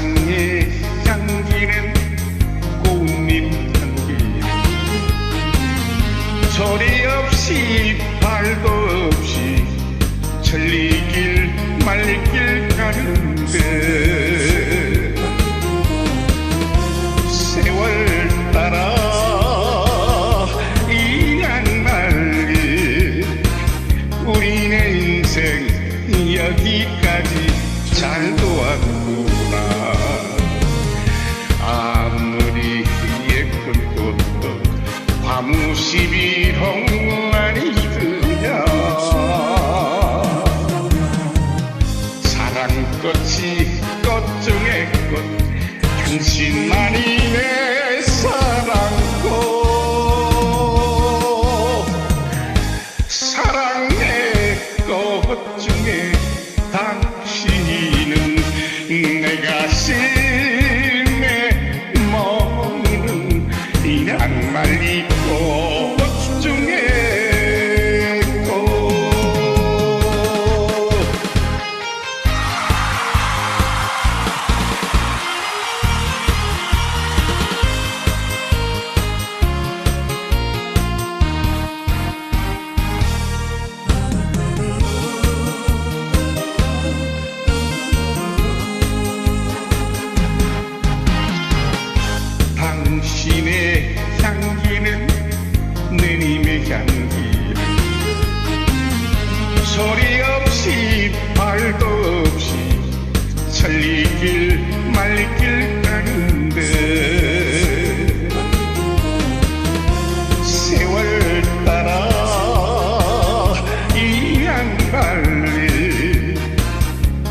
향의 향기는 꽃잎 향기 소리 없이 발도 없이 천리길 말길 가는 21억만이 드냐? 사랑꽃이 꽃 중에 꽃 당신만이 내 사랑꽃 사랑의 꽃 중에 당신은 내 가슴 당신의 향기는 내님의 향기는 소리 없이 말도 없이 천리길 말길 가는데 세월 따라 이 양갈래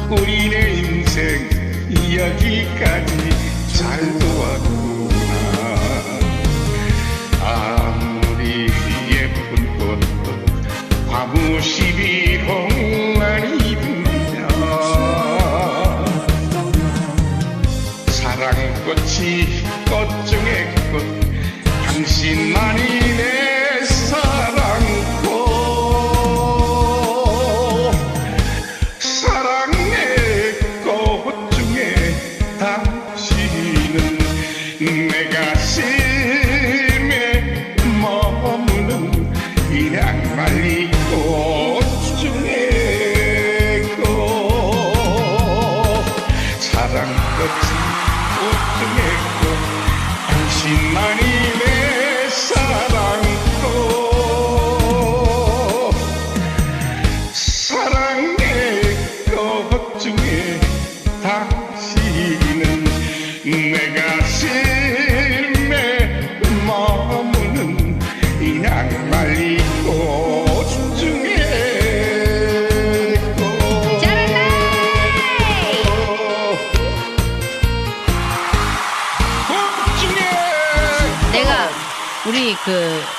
우리네 인생 여기까지 잘 도왔구 당신만이 내 사랑꽃 사랑의 꽃 중에 당신은 내 가슴에 머무는 이 양말이 꽃 중에 꽃 사랑 꽃이 꽃 중에 꽃 당신만 내 가슴에 머무는 이 양말이 꽃 중에 꽃꽃 중에 내가 우리 그